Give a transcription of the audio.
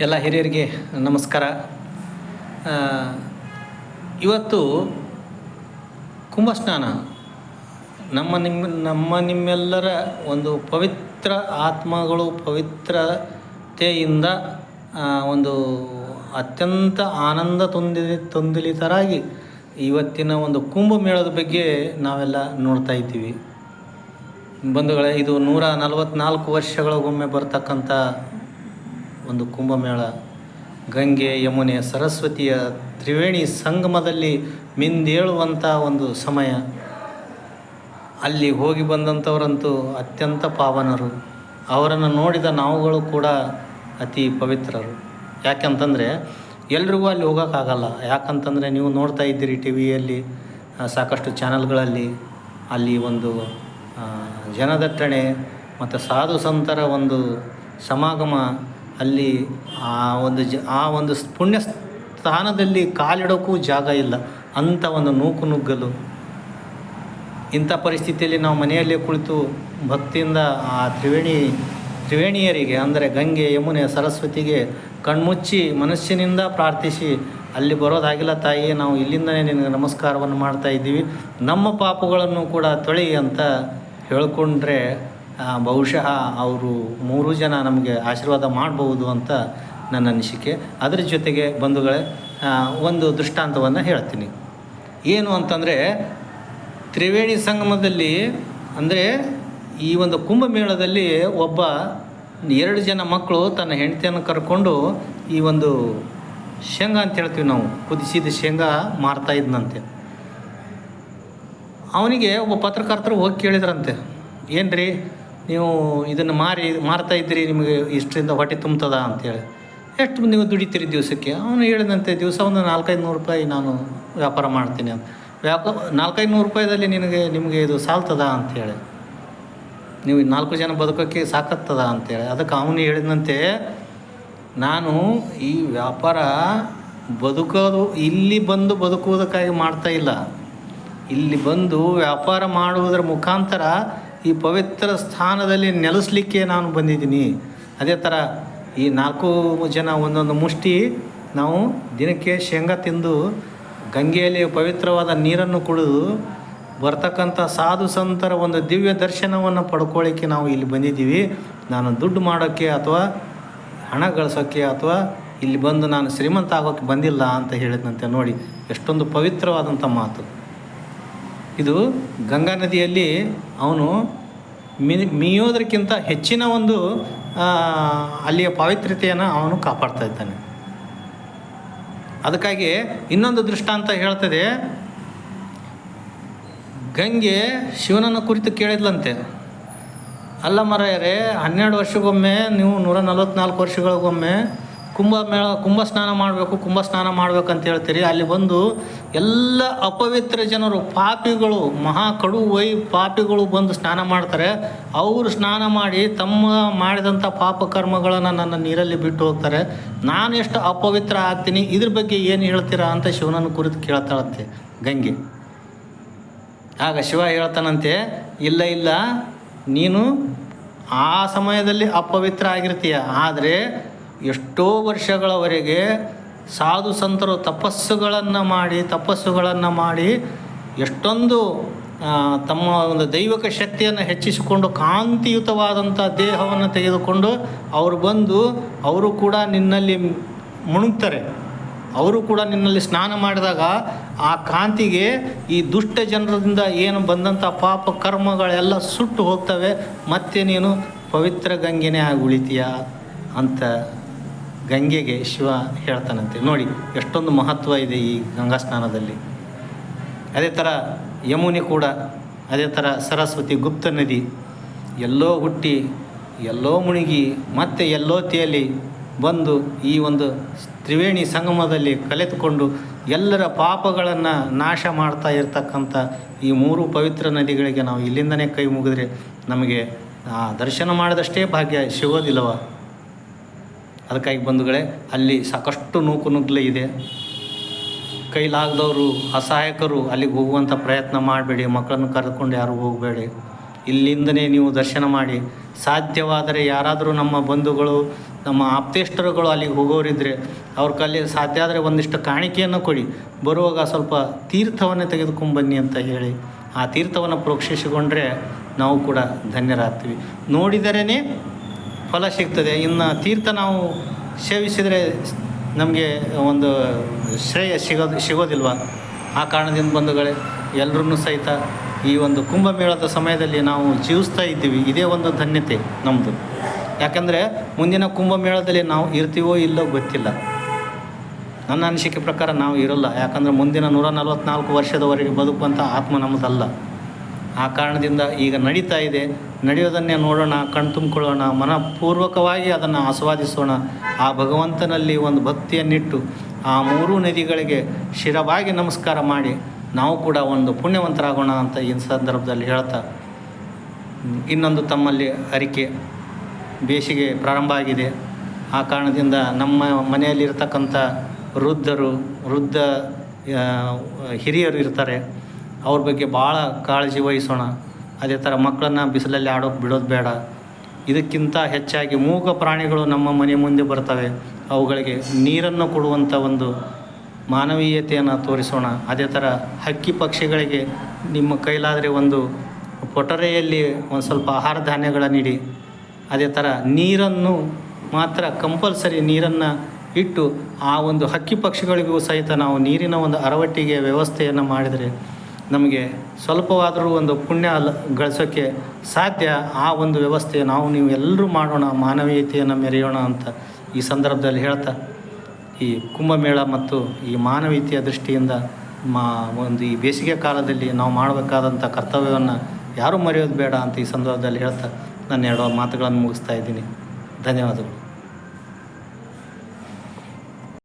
ಎಲ್ಲ ಹಿರಿಯರಿಗೆ ನಮಸ್ಕಾರ. ಇವತ್ತು ಕುಂಭಸ್ನಾನ. ನಮ್ಮ ನಿಮ್ಮ ನಮ್ಮ ನಿಮ್ಮೆಲ್ಲರ ಒಂದು ಪವಿತ್ರ ಆತ್ಮಗಳು ಪವಿತ್ರತೆಯಿಂದ ಒಂದು ಅತ್ಯಂತ ಆನಂದ ತೊಂದಿಲಿ, ತೊಂದಿಲಿತರಾಗಿ ಇವತ್ತಿನ ಒಂದು ಕುಂಭಮೇಳದ ಬಗ್ಗೆ ನಾವೆಲ್ಲ ನೋಡ್ತಾ ಇದ್ದೀವಿ. ಬಂಧುಗಳೇ, ಇದು ನೂರ ನಲವತ್ತ್ನಾಲ್ಕು ವರ್ಷಗಳಿಗೊಮ್ಮೆ ಬರ್ತಕ್ಕಂಥ ಒಂದು ಕುಂಭಮೇಳ. ಗಂಗೆ, ಯಮುನೆ, ಸರಸ್ವತಿಯ ತ್ರಿವೇಣಿ ಸಂಗಮದಲ್ಲಿ ಮಿಂದೇಳುವಂಥ ಒಂದು ಸಮಯ. ಅಲ್ಲಿ ಹೋಗಿ ಬಂದಂಥವರಂತೂ ಅತ್ಯಂತ ಪಾವನರು. ಅವರನ್ನು ನೋಡಿದ ನಾವುಗಳು ಕೂಡ ಅತಿ ಪವಿತ್ರರು. ಯಾಕೆಂತಂದರೆ, ಎಲ್ರಿಗೂ ಅಲ್ಲಿ ಹೋಗೋಕ್ಕಾಗಲ್ಲ. ಯಾಕಂತಂದರೆ, ನೀವು ನೋಡ್ತಾ ಇದ್ದೀರಿ ಟಿ ವಿಯಲ್ಲಿ ಸಾಕಷ್ಟು ಚಾನಲ್ಗಳಲ್ಲಿ. ಅಲ್ಲಿ ಒಂದು ಜನದಟ್ಟಣೆ, ಮತ್ತು ಸಾಧು ಸಂತರ ಒಂದು ಸಮಾಗಮ ಅಲ್ಲಿ ಆ ಒಂದು ಜ, ಆ ಒಂದು ಪುಣ್ಯ ಸ್ಥಾನದಲ್ಲಿ ಕಾಲಿಡೋಕ್ಕೂ ಜಾಗ ಇಲ್ಲ. ಅಂಥ ಒಂದು ನೂಕು ನುಗ್ಗಲು. ಇಂಥ ಪರಿಸ್ಥಿತಿಯಲ್ಲಿ ನಾವು ಮನೆಯಲ್ಲೇ ಕುಳಿತು ಭಕ್ತಿಯಿಂದ ಆ ತ್ರಿವೇಣಿ, ತ್ರಿವೇಣಿಯರಿಗೆ ಅಂದರೆ ಗಂಗೆ, ಯಮುನೆ, ಸರಸ್ವತಿಗೆ ಕಣ್ಮುಚ್ಚಿ ಮನಸ್ಸಿನಿಂದ ಪ್ರಾರ್ಥಿಸಿ, ಅಲ್ಲಿ ಬರೋದಾಗಿಲ್ಲ ತಾಯಿಯೇ, ನಾವು ಇಲ್ಲಿಂದಲೇ ನಿನಗೆ ನಮಸ್ಕಾರವನ್ನು ಮಾಡ್ತಾ ಇದ್ದೀವಿ. ನಮ್ಮ ಪಾಪಗಳನ್ನು ಕೂಡ ತೊಳಿ ಅಂತ ಹೇಳ್ಕೊಂಡ್ರೆ ಬಹುಶಃ ಅವರು ಮೂರು ಜನ ನಮಗೆ ಆಶೀರ್ವಾದ ಮಾಡಬಹುದು ಅಂತ ನನ್ನ ಅನಿಸಿಕೆ. ಅದರ ಜೊತೆಗೆ ಬಂಧುಗಳೇ ಒಂದು ದೃಷ್ಟಾಂತವನ್ನು ಹೇಳ್ತೀನಿ. ಏನು ಅಂತಂದರೆ, ತ್ರಿವೇಣಿ ಸಂಗಮದಲ್ಲಿ, ಅಂದರೆ ಈ ಒಂದು ಕುಂಭಮೇಳದಲ್ಲಿ ಒಬ್ಬ ಎರಡು ಜನ ಮಕ್ಕಳು ತನ್ನ ಹೆಂಡತಿಯನ್ನು ಕರ್ಕೊಂಡು ಈ ಒಂದು ಶೇಂಗಾ ಅಂತ ಹೇಳ್ತೀವಿ ನಾವು, ಕುದಿಸಿದ ಶೇಂಗಾ ಮಾರ್ತಾ ಇದ್ನಂತೆ. ಅವನಿಗೆ ಒಬ್ಬ ಪತ್ರಕರ್ತರು ಹೋಗಿ ಕೇಳಿದ್ರಂತೆ ಏನು ರೀ ನೀವು ಇದನ್ನು ಮಾರಿ, ಮಾರ್ತಾ ಇದ್ದೀರಿ, ನಿಮಗೆ ಇಷ್ಟರಿಂದ ಹೊಟ್ಟೆ ತುಂಬ್ತದ ಅಂತೇಳಿ. ಎಷ್ಟು ನೀವು ದುಡಿತೀರಿ ದಿವಸಕ್ಕೆ? ಅವನು ಹೇಳಿದಂತೆ ದಿವಸ ಒಂದು ನಾಲ್ಕೈದು ನೂರು ರೂಪಾಯಿ ನಾನು ವ್ಯಾಪಾರ ಮಾಡ್ತೀನಿ ಅಂತ. ವ್ಯಾಪಾರ ನಾಲ್ಕೈದು ನೂರು ರೂಪಾಯಿದಲ್ಲಿ ನಿನಗೆ, ನಿಮಗೆ ಇದು ಸಾಲ್ತದ ಅಂತೇಳಿ. ನೀವು ನಾಲ್ಕು ಜನ ಬದುಕೋಕ್ಕೆ ಸಾಕತ್ತದ ಅಂತೇಳಿ. ಅದಕ್ಕೆ ಅವನು ಹೇಳಿದಂತೆ, ನಾನು ಈ ವ್ಯಾಪಾರ ಬದುಕೋದು, ಇಲ್ಲಿ ಬಂದು ಬದುಕುವುದಕ್ಕಾಗಿ ಮಾಡ್ತಾ ಇಲ್ಲ. ಇಲ್ಲಿ ಬಂದು ವ್ಯಾಪಾರ ಮಾಡುವುದರ ಮುಖಾಂತರ ಈ ಪವಿತ್ರ ಸ್ಥಾನದಲ್ಲಿ ನೆಲೆಸಲಿಕ್ಕೆ ನಾನು ಬಂದಿದ್ದೀನಿ. ಅದೇ ಥರ ಈ ನಾಲ್ಕು ಜನ ಒಂದೊಂದು ಮುಷ್ಟಿ ನಾವು ದಿನಕ್ಕೆ ಶೇಂಗಾ ತಿಂದು ಗಂಗೆಯಲ್ಲಿ ಪವಿತ್ರವಾದ ನೀರನ್ನು ಕುಡಿದು ಬರ್ತಕ್ಕಂಥ ಸಾಧು ಸಂತರ ಒಂದು ದಿವ್ಯ ದರ್ಶನವನ್ನು ಪಡ್ಕೊಳ್ಳಿಕ್ಕೆ ನಾವು ಇಲ್ಲಿ ಬಂದಿದ್ದೀವಿ. ನಾನು ದುಡ್ಡು ಮಾಡೋಕ್ಕೆ ಅಥವಾ ಹಣ ಗಳಿಸೋಕ್ಕೆ ಅಥವಾ ಇಲ್ಲಿ ಬಂದು ನಾನು ಶ್ರೀಮಂತ ಆಗೋಕ್ಕೆ ಬಂದಿಲ್ಲ ಅಂತ ಹೇಳಿದಂತೆ ನೋಡಿ. ಎಷ್ಟೊಂದು ಪವಿತ್ರವಾದಂಥ ಮಾತು. ಇದು ಗಂಗಾ ನದಿಯಲ್ಲಿ ಅವನು ಮೀಯೋದಕ್ಕಿಂತ ಹೆಚ್ಚಿನ ಒಂದು ಅಲ್ಲಿಯ ಪಾವಿತ್ರ್ಯತೆಯನ್ನು ಅವನು ಕಾಪಾಡ್ತಾ ಇದ್ದಾನೆ. ಅದಕ್ಕಾಗಿ ಇನ್ನೊಂದು ದೃಷ್ಟಾಂತ ಹೇಳ್ತದೆ, ಗಂಗೆ ಶಿವನನ್ನು ಕುರಿತು ಕೇಳಿದ್ಲಂತೆ. ಅಲ್ಲ ಮರೆಯರೆ ಹನ್ನೆರಡು ವರ್ಷಕ್ಕೊಮ್ಮೆ, ನೀವು ನೂರ ನಲವತ್ತ್ನಾಲ್ಕು ವರ್ಷಗಳಿಗೊಮ್ಮೆ ಕುಂಭಮೇಳ ಕುಂಭ ಸ್ನಾನ ಮಾಡಬೇಕು, ಕುಂಭ ಸ್ನಾನ ಮಾಡ್ಬೇಕು ಅಂತ ಹೇಳ್ತೀರಿ. ಅಲ್ಲಿ ಬಂದು ಎಲ್ಲ ಅಪವಿತ್ರ ಜನರು, ಪಾಪಿಗಳು, ಮಹಾ ಕಡು ವೈ ಪಾಪಿಗಳು ಬಂದು ಸ್ನಾನ ಮಾಡ್ತಾರೆ. ಅವರು ಸ್ನಾನ ಮಾಡಿ ತಮ್ಮ ಮಾಡಿದಂಥ ಪಾಪ ಕರ್ಮಗಳನ್ನು ನನ್ನ ನೀರಲ್ಲಿ ಬಿಟ್ಟು ಹೋಗ್ತಾರೆ. ನಾನು ಎಷ್ಟು ಅಪವಿತ್ರ ಆಗ್ತೀನಿ, ಇದ್ರ ಬಗ್ಗೆ ಏನು ಹೇಳ್ತೀರಾ ಅಂತ ಶಿವನನ್ನು ಕುರಿತು ಕೇಳ್ತಾಳಂತೆ ಗಂಗೆ. ಆಗ ಶಿವ ಹೇಳ್ತಾನಂತೆ, ಇಲ್ಲ ಇಲ್ಲ, ನೀನು ಆ ಸಮಯದಲ್ಲಿ ಅಪವಿತ್ರ ಆಗಿರ್ತೀಯ. ಆದರೆ ಎಷ್ಟೋ ವರ್ಷಗಳವರೆಗೆ ಸಾಧು ಸಂತರು ತಪಸ್ಸುಗಳನ್ನು ಮಾಡಿ ತಪಸ್ಸುಗಳನ್ನು ಮಾಡಿ ಎಷ್ಟೊಂದು ತಮ್ಮ ಒಂದು ದೈವಿಕ ಶಕ್ತಿಯನ್ನು ಹೆಚ್ಚಿಸಿಕೊಂಡು ಕಾಂತಿಯುತವಾದಂಥ ದೇಹವನ್ನು ತೆಗೆದುಕೊಂಡು ಅವರು ಬಂದು ಅವರು ಕೂಡ ನಿನ್ನಲ್ಲಿ ಮುಣುಗ್ತಾರೆ. ಅವರು ಕೂಡ ನಿನ್ನಲ್ಲಿ ಸ್ನಾನ ಮಾಡಿದಾಗ ಆ ಕಾಂತಿಗೆ ಈ ದುಷ್ಟ ಜನರಿಂದ ಏನು ಬಂದಂಥ ಪಾಪ ಕರ್ಮಗಳೆಲ್ಲ ಸುಟ್ಟು ಹೋಗ್ತವೆ. ಮತ್ತೆ ನೀನು ಪವಿತ್ರ ಗಂಗೆನೇ ಆಗಿ ಉಳಿತೀಯ ಅಂತ ಗಂಗೆಗೆ ಶಿವ ಹೇಳ್ತಾನಂತೆ. ನೋಡಿ, ಎಷ್ಟೊಂದು ಮಹತ್ವ ಇದೆ ಈ ಗಂಗಾ ಸ್ನಾನದಲ್ಲಿ ಅದೇ ಥರ ಯಮುನೆ ಕೂಡ, ಅದೇ ಥರ ಸರಸ್ವತಿ ಗುಪ್ತ ನದಿ, ಎಲ್ಲೋ ಹುಟ್ಟಿ, ಎಲ್ಲೋ ಮುಣುಗಿ ಮತ್ತೆ ಎಲ್ಲೋ ತೇಲಿ ಬಂದು ಈ ಒಂದು ತ್ರಿವೇಣಿ ಸಂಗಮದಲ್ಲಿ ಕಲೆತುಕೊಂಡು ಎಲ್ಲರ ಪಾಪಗಳನ್ನು ನಾಶ ಮಾಡ್ತಾ ಇರ್ತಕ್ಕಂಥ ಈ ಮೂರು ಪವಿತ್ರ ನದಿಗಳಿಗೆ ನಾವು ಇಲ್ಲಿಂದನೇ ಕೈ ಮುಗಿದ್ರೆ ನಮಗೆ ದರ್ಶನ ಮಾಡಿದಷ್ಟೇ ಭಾಗ್ಯ ಸಿಗೋದಿಲ್ಲವ. ಅದಕ್ಕಾಗಿ ಬಂಧುಗಳೇ, ಅಲ್ಲಿ ಸಾಕಷ್ಟು ನೂಕು ನುಗ್ಗಲು ಇದೆ. ಕೈಲಾಗದವರು, ಅಸಹಾಯಕರು ಅಲ್ಲಿಗೆ ಹೋಗುವಂಥ ಪ್ರಯತ್ನ ಮಾಡಬೇಡಿ, ಮಕ್ಕಳನ್ನು ಕರೆದುಕೊಂಡು ಯಾರು ಹೋಗಬೇಡಿ. ಇಲ್ಲಿಂದನೇ ನೀವು ದರ್ಶನ ಮಾಡಿ. ಸಾಧ್ಯವಾದರೆ ಯಾರಾದರೂ ನಮ್ಮ ಬಂಧುಗಳು, ನಮ್ಮ ಆಪ್ತೇಷ್ಟರುಗಳು ಅಲ್ಲಿಗೆ ಹೋಗೋರಿದ್ದರೆ ಅವ್ರ ಕಲ್ಲಿ ಸಾಧ್ಯ ಆದರೆ ಒಂದಿಷ್ಟು ಕಾಣಿಕೆಯನ್ನು ಕೊಡಿ. ಬರುವಾಗ ಸ್ವಲ್ಪ ತೀರ್ಥವನ್ನು ತೆಗೆದುಕೊಂಬನ್ನಿ ಅಂತ ಹೇಳಿ. ಆ ತೀರ್ಥವನ್ನು ಪ್ರೋಕ್ಷಿಸಿಕೊಂಡ್ರೆ ನಾವು ಕೂಡ ಧನ್ಯರಾಗ್ತೀವಿ. ನೋಡಿದರೇ ಫಲ ಸಿಗ್ತದೆ. ಇನ್ನು ತೀರ್ಥ ನಾವು ಸೇವಿಸಿದರೆ ನಮಗೆ ಒಂದು ಶ್ರೇಯ ಸಿಗೋದು, ಸಿಗೋದಿಲ್ವ? ಆ ಕಾರಣದಿಂದ ಬಂಧುಗಳೇ ಎಲ್ಲರನ್ನೂ ಸಹಿತ ಈ ಒಂದು ಕುಂಭಮೇಳದ ಸಮಯದಲ್ಲಿ ನಾವು ಜೀವಿಸ್ತಾ ಇದ್ದೀವಿ. ಇದೇ ಒಂದು ಧನ್ಯತೆ ನಮ್ಮದು ಯಾಕಂದರೆ ಮುಂದಿನ ಕುಂಭಮೇಳದಲ್ಲಿ ನಾವು ಇರ್ತೀವೋ ಇಲ್ಲೋ ಗೊತ್ತಿಲ್ಲ. ನನ್ನ ಅನಿಸಿಕೆ ಪ್ರಕಾರ ನಾವು ಇರೋಲ್ಲ. ಯಾಕಂದರೆ ಮುಂದಿನ ನೂರ ನಲವತ್ತ್ನಾಲ್ಕು ವರ್ಷದವರೆಗೆ ಬದುಕುವಂಥ ಆತ್ಮ ನಮ್ಮದಲ್ಲ. ಆ ಕಾರಣದಿಂದ ಈಗ ನಡೀತಾ ಇದೆ. ನಡೆಯೋದನ್ನೇ ನೋಡೋಣ ಕಣ್ತುಂಬಿಕೊಳ್ಳೋಣ ಮನಪೂರ್ವಕವಾಗಿ ಅದನ್ನು ಆಸ್ವಾದಿಸೋಣ. ಆ ಭಗವಂತನಲ್ಲಿ ಒಂದು ಭಕ್ತಿಯನ್ನಿಟ್ಟು ಆ ಮೂರೂ ನದಿಗಳಿಗೆ ಶಿರವಾಗಿ ನಮಸ್ಕಾರ ಮಾಡಿ, ನಾವು ಕೂಡ ಒಂದು ಪುಣ್ಯವಂತರಾಗೋಣ ಅಂತ ಈ ಸಂದರ್ಭದಲ್ಲಿ ಹೇಳ್ತಾ ಇನ್ನೊಂದು ತಮ್ಮಲ್ಲಿ ಅರಿಕೆ ಬೇಸಿಗೆ ಪ್ರಾರಂಭ ಆಗಿದೆ. ಆ ಕಾರಣದಿಂದ ನಮ್ಮ ಮನೆಯಲ್ಲಿರ್ತಕ್ಕಂಥ ವೃದ್ಧರು, ವೃದ್ಧ ಹಿರಿಯರು ಇರ್ತಾರೆ. ಅವ್ರ ಬಗ್ಗೆ ಭಾಳ ಕಾಳಜಿ ವಹಿಸೋಣ. ಅದೇ ಥರ ಮಕ್ಕಳನ್ನು ಬಿಸಿಲಲ್ಲಿ ಆಡೋಕೆ ಬಿಡೋದು ಬೇಡ. ಇದಕ್ಕಿಂತ ಹೆಚ್ಚಾಗಿ ಮೂಗ ಪ್ರಾಣಿಗಳು ನಮ್ಮ ಮನೆ ಮುಂದೆ ಬರ್ತವೆ. ಅವುಗಳಿಗೆ ನೀರನ್ನು ಕೊಡುವಂಥ ಒಂದು ಮಾನವೀಯತೆಯನ್ನು ತೋರಿಸೋಣ. ಅದೇ ಥರ ಹಕ್ಕಿ ಪಕ್ಷಿಗಳಿಗೆ ನಿಮ್ಮ ಕೈಲಾದರೆ ಒಂದು ಕೊಠರೆಯಲ್ಲಿ ಒಂದು ಸ್ವಲ್ಪ ಆಹಾರ ಧಾನ್ಯಗಳನ್ನು ನೀಡಿ. ಅದೇ ಥರ ನೀರನ್ನು ಮಾತ್ರ ಕಂಪಲ್ಸರಿ ನೀರನ್ನು ಇಟ್ಟು ಆ ಒಂದು ಹಕ್ಕಿ ಪಕ್ಷಿಗಳಿಗೂ ಸಹಿತ ನಾವು ನೀರಿನ ಒಂದು ಅರವಟ್ಟಿಗೆ ವ್ಯವಸ್ಥೆಯನ್ನು ಮಾಡಿದರೆ ನಮಗೆ ಸ್ವಲ್ಪವಾದರೂ ಒಂದು ಪುಣ್ಯ ಗಳಿಸೋಕ್ಕೆ ಸಾಧ್ಯ ಆ ಒಂದು ವ್ಯವಸ್ಥೆ ನಾವು ನೀವು ಎಲ್ಲರೂ ಮಾಡೋಣ, ಮಾನವೀಯತೆಯನ್ನು ಮೆರೆಯೋಣ ಅಂತ ಈ ಸಂದರ್ಭದಲ್ಲಿ ಹೇಳ್ತಾ, ಈ ಕುಂಭಮೇಳ ಮತ್ತು ಈ ಮಾನವೀಯತೆಯ ದೃಷ್ಟಿಯಿಂದ ಮಾ ಒಂದು ಈ ಬೇಸಿಗೆ ಕಾಲದಲ್ಲಿ ನಾವು ಮಾಡಬೇಕಾದಂಥ ಕರ್ತವ್ಯವನ್ನು ಯಾರೂ ಮರೆಯೋದು ಬೇಡ ಅಂತ ಈ ಸಂದರ್ಭದಲ್ಲಿ ಹೇಳ್ತಾ, ನನ್ನ ಎರಡು ಮಾತುಗಳನ್ನು ಮುಗಿಸ್ತಾ ಇದ್ದೀನಿ. ಧನ್ಯವಾದಗಳು.